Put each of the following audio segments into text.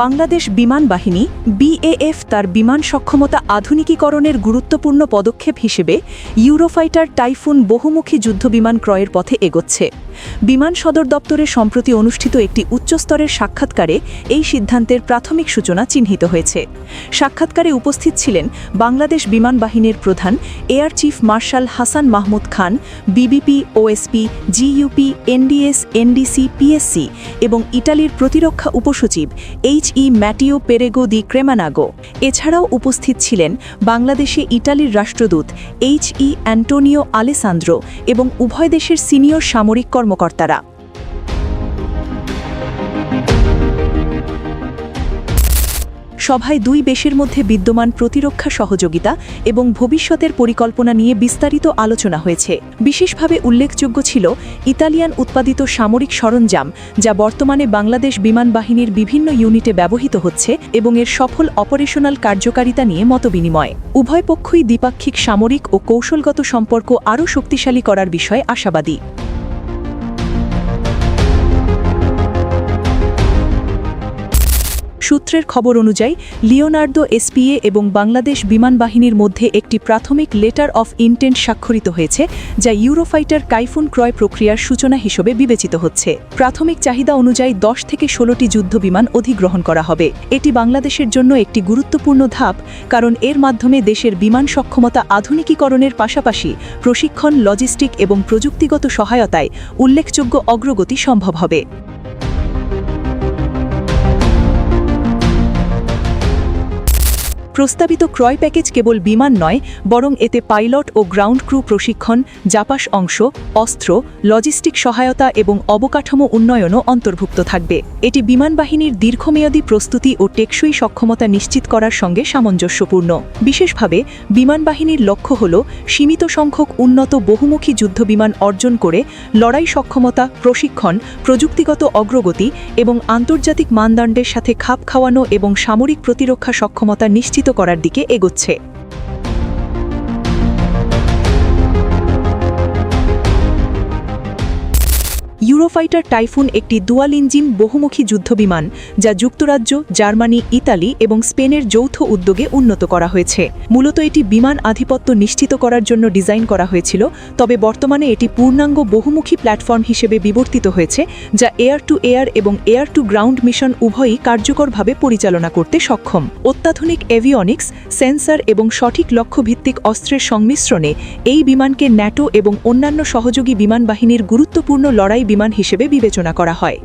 বাংলাদেশ বিমান বাহিনী, বিএএফ তার বিমান সক্ষমতা আধুনিকীকরণের গুরুত্বপূর্ণ পদক্ষেপ হিসেবে ইউরোফাইটার টাইফুন বহুমুখী যুদ্ধবিমান ক্রয়ের পথে এগোচ্ছে। বিমান সদর দপ্তরে সম্প্রতি অনুষ্ঠিত একটি উচ্চস্তরের সাক্ষাৎকারে এই সিদ্ধান্তের প্রাথমিক সূচনা চিহ্নিত হয়েছে। সাক্ষাৎকারে উপস্থিত ছিলেন বাংলাদেশ বিমান বাহিনীর প্রধান, air chief marshal Hasan Mahmud Khan, BBP, OSP, GUP, NDS, NDC, PSC এবং ইটালির প্রতিরক্ষা উপসচিব এইচ ই ম্যাটিও পেরেগো দি ক্রেমানাগো। এছাড়াও উপস্থিত ছিলেন বাংলাদেশে ইটালির রাষ্ট্রদূত এইচ ই অ্যান্টোনিও আলেসান্দ্রো এবং উভয় দেশের সিনিয়র সামরিক কর্মকর্তারা। সভায় দুই দেশের মধ্যে বিদ্যমান প্রতিরক্ষা সহযোগিতা এবং ভবিষ্যতের পরিকল্পনা নিয়ে বিস্তারিত আলোচনা হয়েছে। বিশেষভাবে উল্লেখযোগ্য ছিল ইতালিয়ান উৎপাদিত সামরিক সরঞ্জাম, যা বর্তমানে বাংলাদেশ বিমান বাহিনীর বিভিন্ন ইউনিটে ব্যবহৃত হচ্ছে এবং এর সফল অপারেশনাল কার্যকারিতা নিয়ে মতবিনিময়। উভয় পক্ষই দ্বিপাক্ষিক সামরিক ও কৌশলগত সম্পর্ক আরও শক্তিশালী করার বিষয়ে আশাবাদী। সূত্রের খবর অনুযায়ী, লিওনার্দো এসপিএ এবং বাংলাদেশ বিমান বাহিনীর মধ্যে একটি প্রাথমিক লেটার অফ ইন্টেন্ট স্বাক্ষরিত হয়েছে, যা ইউরোফাইটার কাইফুন ক্রয় প্রক্রিয়ার সূচনা হিসেবে বিবেচিত হচ্ছে। প্রাথমিক চাহিদা অনুযায়ী দশ থেকে ষোলোটি যুদ্ধবিমান অধিগ্রহণ করা হবে। এটি বাংলাদেশের জন্য একটি গুরুত্বপূর্ণ ধাপ, কারণ এর মাধ্যমে দেশের বিমান সক্ষমতা আধুনিকীকরণের পাশাপাশি প্রশিক্ষণ, লজিস্টিক এবং প্রযুক্তিগত সহায়তায় উল্লেখযোগ্য অগ্রগতি সম্ভব হবে। প্রস্তাবিত ক্রয় প্যাকেজ কেবল বিমান নয়, বরং এতে পাইলট ও গ্রাউন্ড ক্রু প্রশিক্ষণ, জাপাস অংশ, অস্ত্র, লজিস্টিক সহায়তা এবং অবকাঠামো উন্নয়নও অন্তর্ভুক্ত থাকবে। এটি বিমান বাহিনীর দীর্ঘমেয়াদী প্রস্তুতি ও টেকসই সক্ষমতা নিশ্চিত করার সঙ্গে সামঞ্জস্যপূর্ণ। বিশেষভাবে, বিমান বাহিনীর লক্ষ্য হল সীমিত সংখ্যক উন্নত বহুমুখী যুদ্ধবিমান অর্জন করে লড়াই সক্ষমতা, প্রশিক্ষণ, প্রযুক্তিগত অগ্রগতি এবং আন্তর্জাতিক মানদণ্ডের সাথে খাপ খাওয়ানো এবং সামরিক প্রতিরক্ষা সক্ষমতা নিশ্চিত করার দিকে এগোচ্ছে। ইউরোফাইটার টাইফুন একটি দুয়াল ইঞ্জিন বহুমুখী যুদ্ধবিমান, যা যুক্তরাজ্য, জার্মানি, ইতালি এবং স্পেনের যৌথ উদ্যোগে উন্নত করা হয়েছে। মূলত এটি বিমান আধিপত্য নিশ্চিত করার জন্য ডিজাইন করা হয়েছিল, তবে বর্তমানে এটি পূর্ণাঙ্গ বহুমুখী প্ল্যাটফর্ম হিসেবে বিবর্তিত হয়েছে, যা এয়ার টু এয়ার এবং এয়ার টু গ্রাউন্ড মিশন উভয়ই কার্যকরভাবে পরিচালনা করতে সক্ষম। অত্যাধুনিক এভিয়নিক্স সেন্সর এবং সঠিক লক্ষ্যভিত্তিক অস্ত্রের সংমিশ্রণে এই বিমানকে ন্যাটো এবং অন্যান্য সহযোগী বিমান বাহিনীর গুরুত্বপূর্ণ লড়াই বিমান হিসেবে বিবেচনা করা হয়।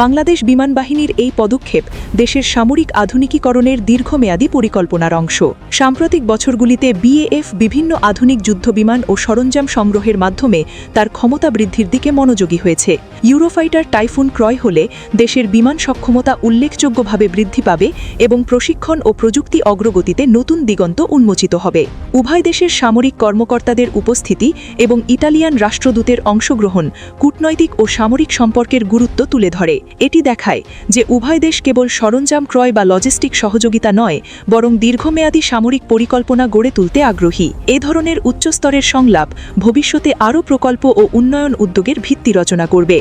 বাংলাদেশ বিমান বাহিনীর এই পদক্ষেপ দেশের সামরিক আধুনিকীকরণের দীর্ঘমেয়াদী পরিকল্পনার অংশ। সাম্প্রতিক বছরগুলিতে বিএএফ বিভিন্ন আধুনিক যুদ্ধবিমান ও সরঞ্জাম সংগ্রহের মাধ্যমে তার ক্ষমতা বৃদ্ধির দিকে মনোযোগী হয়েছে। ইউরোফাইটার টাইফুন ক্রয় হলে দেশের বিমান সক্ষমতা উল্লেখযোগ্যভাবে বৃদ্ধি পাবে এবং প্রশিক্ষণ ও প্রযুক্তি অগ্রগতিতে নতুন দিগন্ত উন্মোচিত হবে। উভয় দেশের সামরিক কর্মকর্তাদের উপস্থিতি এবং ইটালিয়ান রাষ্ট্রদূতের অংশগ্রহণ কূটনৈতিক ও সামরিক সম্পর্কের গুরুত্ব তুলে ধরে। এটি দেখায় যে উভয় দেশ কেবল সরঞ্জাম ক্রয় বা লজিস্টিক সহযোগিতা নয়, বরং দীর্ঘমেয়াদী সামরিক পরিকল্পনা গড়ে তুলতে আগ্রহী। এ ধরনের উচ্চস্তরের সংলাপ ভবিষ্যতে আরও প্রকল্প ও উন্নয়ন উদ্যোগের ভিত্তি রচনা করবে।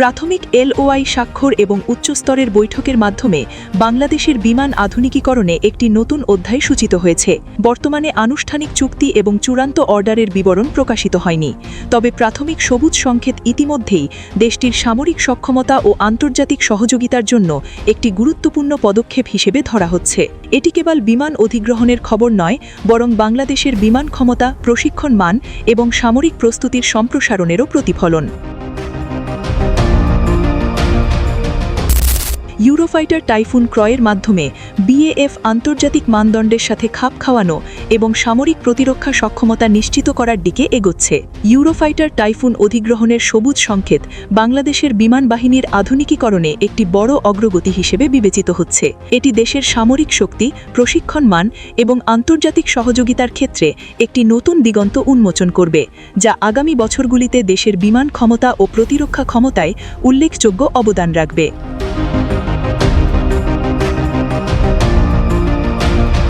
প্রাথমিক এলওআই স্বাক্ষর এবং উচ্চস্তরের বৈঠকের মাধ্যমে বাংলাদেশের বিমান আধুনিকীকরণে একটি নতুন অধ্যায় সূচিত হয়েছে। বর্তমানে আনুষ্ঠানিক চুক্তি এবং চূড়ান্ত অর্ডারের বিবরণ প্রকাশিত হয়নি। তবে প্রাথমিক সবুজ সংকেত ইতিমধ্যেই দেশটির সামরিক সক্ষমতা ও আন্তর্জাতিক সহযোগিতার জন্য একটি গুরুত্বপূর্ণ পদক্ষেপ হিসেবে ধরা হচ্ছে। এটি কেবল বিমান অধিগ্রহণের খবর নয়, বরং বাংলাদেশের বিমান ক্ষমতা, প্রশিক্ষণ মান এবং সামরিক প্রস্তুতির সম্প্রসারণেরও প্রতিফলন। ইউরোফাইটার টাইফুন ক্রয়ের মাধ্যমে বিএএফ আন্তর্জাতিক মানদণ্ডের সাথে খাপ খাওয়ানো এবং সামরিক প্রতিরক্ষা সক্ষমতা নিশ্চিত করার দিকে এগোচ্ছে। ইউরোফাইটার টাইফুন অধিগ্রহণের সবুজ সংকেত বাংলাদেশের বিমান বাহিনীর আধুনিকীকরণে একটি বড় অগ্রগতি হিসেবে বিবেচিত হচ্ছে। এটি দেশের সামরিক শক্তি প্রশিক্ষণ মান এবং আন্তর্জাতিক সহযোগিতার ক্ষেত্রে একটি নতুন দিগন্ত উন্মোচন করবে, যা আগামী বছরগুলিতে দেশের বিমান ক্ষমতা ও প্রতিরক্ষা ক্ষমতায় উল্লেখযোগ্য অবদান রাখবে।